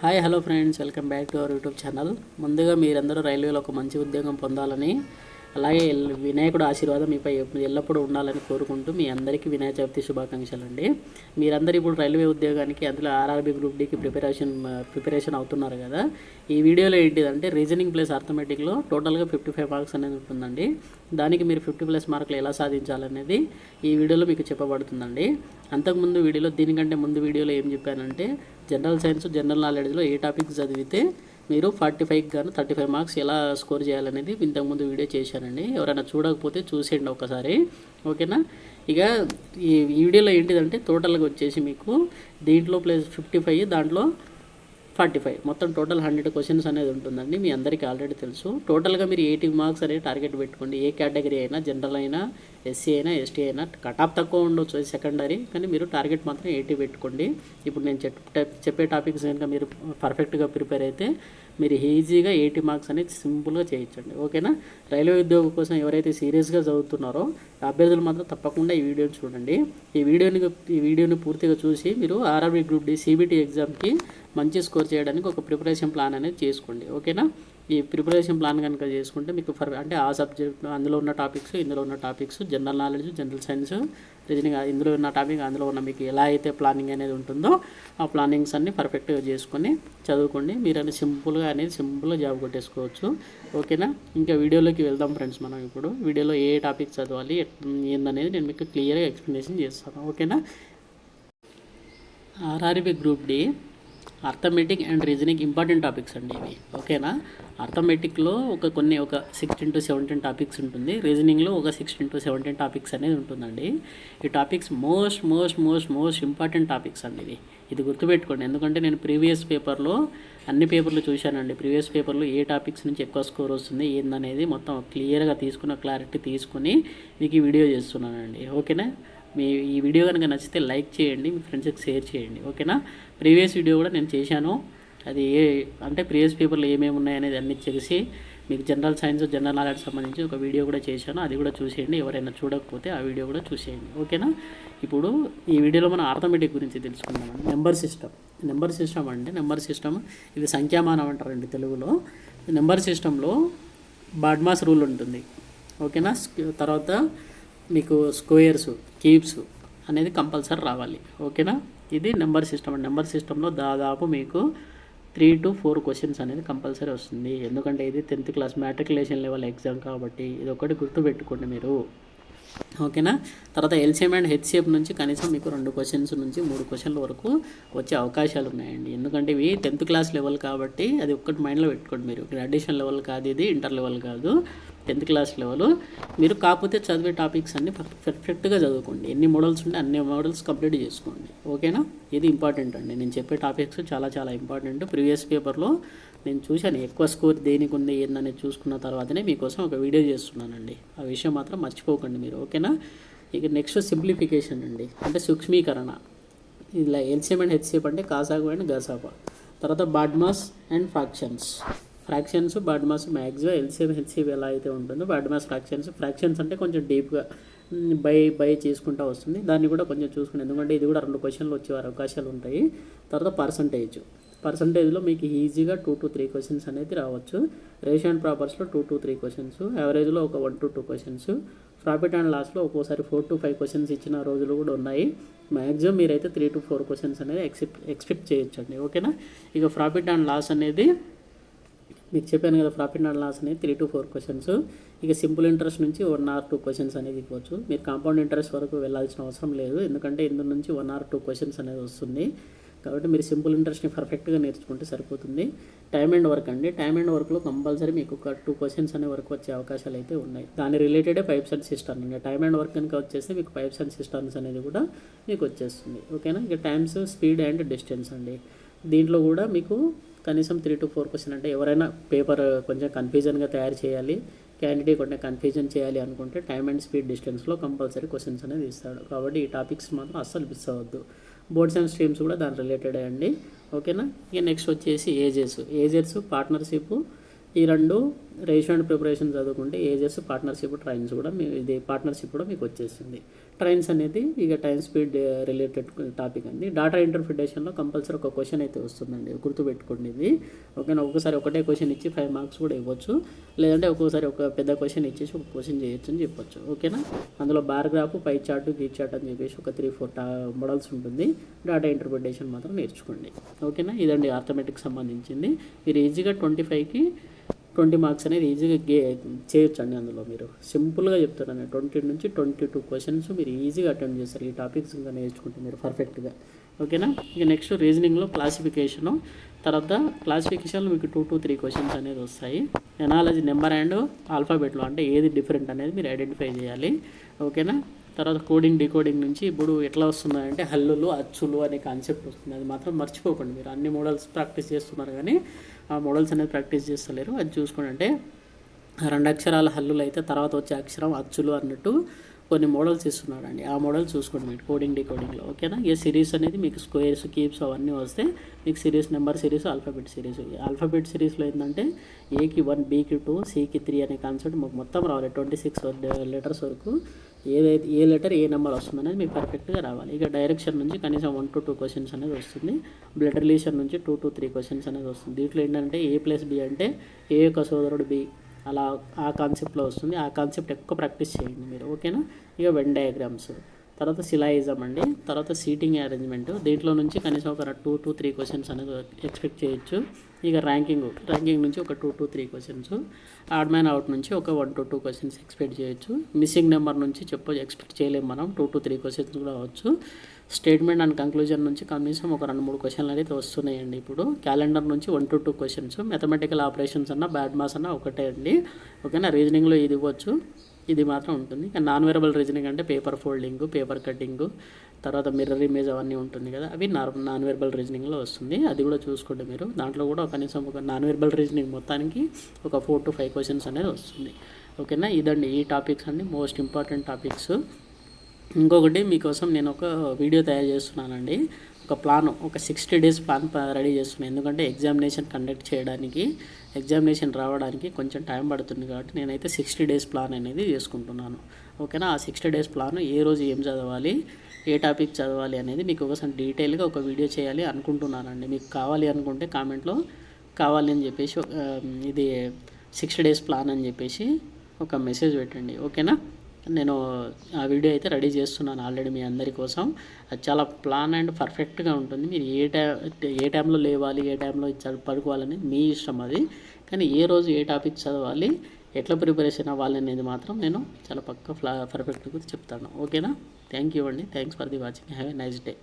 Hi hello friends. Welcome back to our YouTube channel. ముందుగా మీరందరూ రైల్వేలో ఒక మంచి ఉద్యోగం పొందాలని అలాగే వినాయకుడు ఆశీర్వాదం మీపై ఎల్లప్పుడూ ఉండాలని కోరుకుంటూ మీ అందరికీ వినాయక చవితి శుభాకాంక్షలు అండి మీరందరూ ఇప్పుడు రైల్వే ఉద్యోగానికి అందులో ఆర్ఆర్బీ గ్రూప్ డీకి ప్రిపరేషన్ ప్రిపరేషన్ అవుతున్నారు కదా. ఈ వీడియోలో ఏంటిదంటే రీజనింగ్ ప్లస్ అర్థమెటిక్లో టోటల్గా ఫిఫ్టీ ఫైవ్ మార్క్స్ అనేది ఉంటుందండి. దానికి మీరు ఫిఫ్టీ ప్లస్ మార్కులు ఎలా సాధించాలనేది ఈ వీడియోలో మీకు చెప్పబడుతుందండి. అంతకుముందు వీడియోలో దీనికంటే ముందు వీడియోలో ఏం చెప్పానంటే జనరల్ సైన్స్ జనరల్ నాలెడ్జ్లో ఏ టాపిక్ చదివితే మీరు ఫార్టీ ఫైవ్కి గాను థర్టీ ఫైవ్ మార్క్స్ ఎలా స్కోర్ చేయాలనేది ఇంతకుముందు వీడియో చేశానండి. ఎవరైనా చూడకపోతే చూసేయండి ఒకసారి. ఓకేనా? ఇక ఈ ఈ వీడియోలో ఏంటిదంటే టోటల్గా వచ్చేసి మీకు దీంట్లో ప్లస్ ఫిఫ్టీ ఫైవ్ దాంట్లో ఫార్టీ ఫైవ్. మొత్తం టోటల్ హండ్రెడ్ క్వశ్చన్స్ అనేది ఉంటుందండి. మీ అందరికీ ఆల్రెడీ తెలుసు. టోటల్గా మీరు ఎయిటీ మార్క్స్ అనేది టార్గెట్ పెట్టుకోండి. ఏ కేటగిరీ అయినా జనరల్ అయినా ఎస్సీ అయినా ఎస్టీ అయినా కటాప్ తక్కువ ఉండొచ్చు సెకండరీ కానీ మీరు టార్గెట్ మాత్రం ఎయిటీ పెట్టుకోండి. ఇప్పుడు నేను చెప్ చెప్పే టాపిక్స్ కనుక మీరు పర్ఫెక్ట్గా ప్రిపేర్ అయితే మీరు ఈజీగా ఎయిటీ మార్క్స్ అనేది సింపుల్గా చేయించండి. ఓకేనా రైల్వే ఉద్యోగం కోసం ఎవరైతే సీరియస్గా చదువుతున్నారో అభ్యర్థులు మాత్రం తప్పకుండా ఈ వీడియోని చూడండి. ఈ వీడియోని ఈ వీడియోని పూర్తిగా చూసి మీరు ఆర్ఆర్బీ గ్రూప్ డి సిబిటీ ఎగ్జామ్కి మంచి స్కోర్ చేయడానికి ఒక ప్రిపరేషన్ ప్లాన్ అనేది చేసుకోండి ఓకేనా? ఈ ప్రిపరేషన్ ప్లాన్ కనుక చేసుకుంటే మీకు ఫర్ అంటే ఆ సబ్జెక్ట్ అందులో ఉన్న టాపిక్స్ ఇందులో ఉన్న topics general knowledge general science reasoning ఇందులో ఉన్న టాపిక్ అందులో ఉన్న మీకు ఎలా అయితే ప్లానింగ్ అనేది ఉంటుందో ఆ ప్లానింగ్స్ అన్ని పర్ఫెక్ట్గా చేసుకొని చదువుకోండి. మీరు అనేది సింపుల్గా అనేది సింపుల్గా జాబ్ కొట్టేసుకోవచ్చు ఓకేనా? ఇంకా వీడియోలోకి వెళ్దాం ఫ్రెండ్స్ మనం ఇప్పుడు. వీడియోలో ఏ టాపిక్ చదవాలి ఏందనేది నేను మీకు క్లియర్గా ఎక్స్ప్లెనేషన్ చేస్తాను ఓకేనా? RRB group D arithmetic and reasoning important topics అండి ఇవి. ఓకేనా? అర్థమెటిక్లో ఒక కొన్ని ఒక సిక్స్టీన్ టు సెవెంటీన్ టాపిక్స్ ఉంటుంది. రీజనింగ్లో ఒక సిక్స్టీన్ టు సెవెంటీన్ టాపిక్స్ అనేది ఉంటుందండి. ఈ topics most most most most important topics అండి ఇది ఇది గుర్తుపెట్టుకోండి. ఎందుకంటే నేను ప్రీవియస్ పేపర్లో అన్ని పేపర్లు చూశానండి. ప్రీవియస్ పేపర్లో ఏ టాపిక్స్ నుంచి ఎక్కువ స్కోర్ వస్తుంది ఏందనేది మొత్తం క్లియర్గా తీసుకున్న క్లారిటీ తీసుకుని మీకు ఈ వీడియో చేస్తున్నానండి. ఓకేనా? మీ ఈ వీడియో కనుక నచ్చితే లైక్ చేయండి మీ ఫ్రెండ్స్కి షేర్ చేయండి. ఓకేనా? ప్రీవియస్ వీడియో కూడా నేను చేశాను. అది ఏ అంటే ప్రీవియస్ పేపర్లో ఏమేమి ఉన్నాయనేది అన్ని తెలిసి మీకు జనరల్ సైన్స్ జనరల్ నాలెడ్జ్ సంబంధించి ఒక వీడియో కూడా చేశాను. అది కూడా చూసేయండి. ఎవరైనా చూడకపోతే ఆ వీడియో కూడా చూసేయండి. ఓకేనా? ఇప్పుడు ఈ వీడియోలో మనం ఆర్థమెటిక్ గురించి తెలుసుకుందాం. నెంబర్ సిస్టమ్ నెంబర్ సిస్టమ్ అంటే నెంబర్ సిస్టమ్ ఇది సంఖ్యామానం అంటారండి తెలుగులో. నెంబర్ సిస్టంలో బాడ్మాస్ రూల్ ఉంటుంది. ఓకేనా? తర్వాత మీకు స్క్వేర్స్ క్యూబ్స్ అనేది కంపల్సరీ రావాలి. ఓకేనా? ఇది నెంబర్ సిస్టమ్. నెంబర్ సిస్టంలో దాదాపు మీకు త్రీ టు ఫోర్ క్వశ్చన్స్ అనేది కంపల్సరీ వస్తుంది. ఎందుకంటే ఇది tenth class matriculation level exam కాబట్టి ఇది ఒకటి గుర్తుపెట్టుకోండి మీరు. ఓకేనా? తర్వాత ఎల్సిఎం అండ్ హెచ్సిఎఫ్ నుంచి కనీసం మీకు రెండు క్వశ్చన్స్ నుంచి మూడు క్వశ్చన్ల వరకు వచ్చే అవకాశాలు ఉన్నాయండి. ఎందుకంటే ఇవి టెన్త్ క్లాస్ లెవెల్ కాబట్టి అది ఒక్కటి మైండ్లో పెట్టుకోండి మీరు. గ్రాడ్యుయేషన్ లెవెల్ కాదు ఇది ఇంటర్ లెవెల్ కాదు. Tenth class level. మీరు కాకపోతే చదివే టాపిక్స్ అన్ని పర్ఫెక్ట్గా చదువుకోండి. ఎన్ని మోడల్స్ ఉంటే అన్ని మోడల్స్ కంప్లీట్ చేసుకోండి. ఓకేనా? ఇది ఇంపార్టెంట్ అండి. నేను చెప్పే టాపిక్స్ చాలా చాలా ఇంపార్టెంట్. ప్రీవియస్ పేపర్లో నేను చూశాను ఎక్కువ స్కోర్ దేనికి ఉంది ఏందని చూసుకున్న తర్వాతనే మీకోసం ఒక వీడియో చేస్తున్నానండి. ఆ విషయం మాత్రం మర్చిపోకండి మీరు. ఓకేనా? ఇక నెక్స్ట్ సింప్లిఫికేషన్ అండి. అంటే సూక్ష్మీకరణ. ఇలా ఎల్సిఎం అండ్ హెచ్సిఎఫ్ అంటే కాసాగు అండ్ గసాప. తర్వాత BODMAS and fractions. Fractions BODMAS maximum LCM HCF ఎలా అయితే ఉంటుందో బాడ్మాస్ ఫ్రాక్షన్స్. ఫ్రాక్షన్స్ అంటే కొంచెం డీప్గా బై బై చేసుకుంటూ వస్తుంది. దాన్ని కూడా కొంచెం చూసుకుని ఎందుకంటే ఇది కూడా రెండు క్వశ్చన్లు వచ్చే అవకాశాలు ఉంటాయి. తర్వాత పర్సంటేజ్. పర్సంటేజ్లో మీకు ఈజీగా టూ టు త్రీ క్వశ్చన్స్ అనేది రావచ్చు. రేషన్ అండ్ ప్రాపర్స్లో టూ టు త్రీ క్వశ్చన్స్. యావరేజ్లో ఒక one to two questions. Profit and లాస్లో ఒక్కోసారి ఫోర్ టు ఫైవ్ క్వశ్చన్స్ ఇచ్చిన రోజులు కూడా ఉన్నాయి. మ్యాక్సిమం మీరైతే త్రీ టు ఫోర్ క్వశ్చన్స్ అనేది ఎక్సెప్ట్ ఎక్స్పెక్ట్ చేయొచ్చండి. ఓకేనా? ఇక ప్రాఫిట్ అండ్ లాస్ అనేది మీకు చెప్పాను కదా ప్రాఫిట్ అండ్ లాస్ అనేది త్రీ టు ఫోర్ క్వశ్చన్స్ ఇక సింపుల్ ఇంట్రెస్ట్ నుంచి వన్ ఆర్ టూ క్వశ్చన్స్ అనేది ఇవ్వచ్చు. మీరు కాంపౌండ్ ఇంట్రెస్ట్ వరకు వెళ్ళాల్సిన అవసరం లేదు. ఎందుకంటే ఇందు నుంచి వన్ ఆర్ టూ క్వశ్చన్స్ అనేది వస్తుంది. కాబట్టి మీరు సింపుల్ ఇంట్రెస్ట్ని పర్ఫెక్ట్గా నేర్చుకుంటే సరిపోతుంది. టైమ్ అండ్ వర్క్ అండి. టైమ్ అండ్ వర్క్లో కంపల్సరీ మీకు ఒక టూ క్వశ్చన్స్ అనే వరకు వచ్చే అవకాశాలు అయితే ఉన్నాయి. దాని రిలేటెడే పైప్స్ అండ్ సిస్టమ్ అండి. టైమ్ అండ్ వర్క్ కనుక వచ్చేస్తే మీకు పైప్స్ అండ్ సిస్టమ్స్ అనేది కూడా మీకు వచ్చేస్తుంది. ఓకేనా ఇక టైమ్స్ స్పీడ్ అండ్ డిస్టెన్స్ అండి. దీంట్లో కూడా మీకు కనీసం త్రీ టు ఫోర్ క్వశ్చన్ అంటే ఎవరైనా పేపర్ కొంచెం కన్ఫ్యూజన్గా తయారు చేయాలి క్యాండిడేట్ కొంచెం కన్ఫ్యూజన్ చేయాలి అనుకుంటే టైమ్ అండ్ స్పీడ్ డిస్టెన్స్లో కంపల్సరీ క్వశ్చన్స్ అనేది ఇస్తాడు. కాబట్టి ఈ టాపిక్స్ మాత్రం అస్సలు మిస్ అవ్వద్దు. బోర్డ్స్ అండ్ స్ట్రీమ్స్ కూడా దాని రిలేటెడ్ అండి. ఓకేనా ఇక నెక్స్ట్ వచ్చేసి ఏజెస్ ఏజెస్ పార్ట్నర్షిప్ ఈ రెండు రేషియో అండ్ ప్రిపరేషన్ చదువుకుంటే ఏజెస్ పార్ట్నర్షిప్ ట్రైన్స్ కూడా మీ ఇది పార్ట్నర్షిప్ కూడా మీకు వచ్చేసింది ట్రైన్స్ అనేది ఇక టైం స్పీడ్ రిలేటెడ్ టాపిక్ అండి. డాటా ఇంటర్ప్రిటేషన్లో కంపల్సరీ ఒక క్వశ్చన్ అయితే వస్తుందండి. గుర్తుపెట్టుకోండి ఇది. ఓకేనా? ఒకసారి ఒకటే క్వశ్చన్ ఇచ్చి ఫైవ్ మార్క్స్ కూడా ఇవ్వచ్చు. లేదంటే ఒక్కోసారి ఒక పెద్ద క్వశ్చన్ ఇచ్చేసి ఒక క్వశ్చన్ చేయొచ్చు అని చెప్పొచ్చు. ఓకేనా? అందులో బార్ గ్రాఫ్ పై చార్ట్ గీ చార్ట్ అని చెప్పేసి ఒక త్రీ ఫోర్ టా మోడల్స్ ఉంటుంది. డాటా ఇంటర్ప్రిటేషన్ మాత్రం నేర్చుకోండి. ఓకేనా? ఇదండి ఆర్థమెటిక్ సంబంధించింది. మీరు ఈజీగా ట్వంటీ ఫైవ్కి ట్వంటీ మార్క్స్ అనేది ఈజీగా గే చేయొచ్చు అండి అందులో మీరు. సింపుల్గా చెప్తున్నాను ట్వంటీ నుంచి ట్వంటీ టూ క్వశ్చన్స్ మీరు ఈజీగా అటెంప్ట్ చేస్తారు. ఈ టాపిక్స్ ఇంకా నేర్చుకుంటే మీరు పర్ఫెక్ట్గా ఓకేనా? ఇక నెక్స్ట్ రీజనింగ్లో క్లాసిఫికేషను తర్వాత క్లాసిఫికేషన్లో మీకు టూ టూ త్రీ క్వశ్చన్స్ అనేది వస్తాయి. ఎనాలజీ నెంబర్ అండ్ ఆల్ఫాబెట్లో అంటే ఏది డిఫరెంట్ అనేది మీరు ఐడెంటిఫై చేయాలి. ఓకేనా? తర్వాత కోడింగ్ డీకోడింగ్ నుంచి ఇప్పుడు ఎట్లా వస్తున్నాయంటే హల్లులు అచ్చులు అనే కాన్సెప్ట్ వస్తుంది. అది మాత్రం మర్చిపోకండి మీరు. అన్ని మోడల్స్ ప్రాక్టీస్ చేస్తున్నారు కానీ ఆ మోడల్స్ అనేది ప్రాక్టీస్ చేస్తలేరు. అది చూసుకోండి. అంటే రెండు అక్షరాల హల్లులు అయితే తర్వాత వచ్చే అక్షరం అచ్చులు అన్నట్టు కొన్ని మోడల్స్ ఇస్తున్నారండి. ఆ మోడల్ చూసుకోండి మీరు కోడింగ్ డీకోడింగ్లో ఓకేనా ఈ సిరీస్ అనేది మీకు స్క్వేర్స్ కీప్స్ అవన్నీ వస్తే మీకు series number series alphabet series alphabet సిరీస్లో ఏంటంటే ఏకి వన్ బీకి టూ సికి త్రీ అనే కాన్సెప్ట్ మాకు మొత్తం రావాలి. ట్వంటీ సిక్స్ లెటర్స్ వరకు ఏదైతే ఏ లెటర్ ఏ నెంబర్ వస్తుంది అనేది మీకు పర్ఫెక్ట్గా రావాలి. ఇక డైరెక్షన్ నుంచి కనీసం వన్ టు టూ క్వశ్చన్స్ అనేది వస్తుంది. బ్లడ్ రిలేషన్ నుంచి టూ టు త్రీ క్వశ్చన్స్ అనేది వస్తుంది. దీంట్లో ఏంటంటే ఏ ప్లస్ బి అంటే ఏ యొక్క సోదరుడు బి అలా ఆ కాన్సెప్ట్లో వస్తుంది. ఆ కాన్సెప్ట్ ఎక్కువ ప్రాక్టీస్ చేయండి మీరు. ఓకేనా ఇక వెన్ డయాగ్రామ్స్ తర్వాత సిలాయిజం అండి. తర్వాత సీటింగ్ అరేంజ్మెంట్. దీంట్లో నుంచి కనీసం ఒక టూ టు త్రీ క్వశ్చన్స్ అనేది ఎక్స్పెక్ట్ చేయొచ్చు. ఇక ర్యాంకింగ్ ర్యాంకింగ్ నుంచి ఒక two to three questions. Odd man out నుంచి ఒక one to two questions expect చేయొచ్చు. మిస్సింగ్ నెంబర్ నుంచి చెప్ప ఎక్స్పెక్ట్ చేయలేము మనం. టూ టు త్రీ క్వశ్చన్స్ కూడా అవ్వచ్చు. స్టేట్మెంట్ అండ్ కంక్లూజన్ నుంచి కనీసం ఒక రెండు మూడు క్వశ్చన్లు అనేది వస్తున్నాయండి ఇప్పుడు. క్యాలెండర్ నుంచి one to two questions. Mathematical operations అన్న బ్యాడ్ మాస్ అన్న ఒకటే అండి. ఓకేనా? రీజనింగ్లో ఇది ఇవ్వచ్చు. ఇది మాత్రం ఉంటుంది. ఇంకా నాన్ వేరబుల్ రీజనింగ్ అంటే పేపర్ ఫోల్డింగ్ పేపర్ కటింగ్ తర్వాత మిర్రర్ ఇమేజ్ అవన్నీ ఉంటుంది కదా అవి నార్మల్ నాన్ వెర్బల్ రీజనింగ్లో వస్తుంది. అది కూడా చూసుకోండి మీరు. దాంట్లో కూడా కనీసం ఒక నాన్ వెర్బల్ రీజనింగ్ మొత్తానికి ఒక ఫోర్ టు ఫైవ్ క్వశ్చన్స్ అనేది వస్తుంది. ఓకేనా? ఇదండి ఈ టాపిక్స్ అండి. Most important topics. ఇంకొకటి మీకోసం నేను ఒక వీడియో తయారు చేస్తున్నానండి. ఒక ప్లాన్ ఒక సిక్స్టీ డేస్ ప్లాన్ రెడీ చేస్తున్నాను ఎందుకంటే ఎగ్జామినేషన్ కండక్ట్ చేయడానికి ఎగ్జామినేషన్ రావడానికి కొంచెం టైం పడుతుంది కాబట్టి నేనైతే సిక్స్టీ డేస్ ప్లాన్ అనేది చేసుకుంటున్నాను. ఓకేనా? ఆ సిక్స్టీ డేస్ ప్లాన్ ఏ రోజు ఏం చదవాలి ఏ టాపిక్ చదవాలి అనేది మీకు ఒకసారి డీటెయిల్గా ఒక వీడియో చేయాలి అనుకుంటున్నానండి. మీకు కావాలి అనుకుంటే కామెంట్లో కావాలి అని చెప్పేసి ఇది సిక్స్టీ డేస్ ప్లాన్ అని చెప్పేసి ఒక మెసేజ్ పెట్టండి. ఓకేనా? నేను ఆ వీడియో అయితే రెడీ చేస్తున్నాను ఆల్రెడీ మీ అందరి కోసం. అది చాలా ప్లాన్ అండ్ పర్ఫెక్ట్గా ఉంటుంది. మీరు ఏ టైం ఏ టైంలో లేవాలి ఏ టైంలో చదువు పడుకోవాలని మీ ఇష్టం అది. కానీ ఏ రోజు ఏ టాపిక్ చదవాలి ఎట్లా ప్రిపరేషన్ అవ్వాలి అనేది మాత్రం నేను చాలా పక్క ఫ్లా పర్ఫెక్ట్గా చెప్తాను. ఓకేనా? థ్యాంక్ యూ అండి. Thanks for the watching. Have a nice day.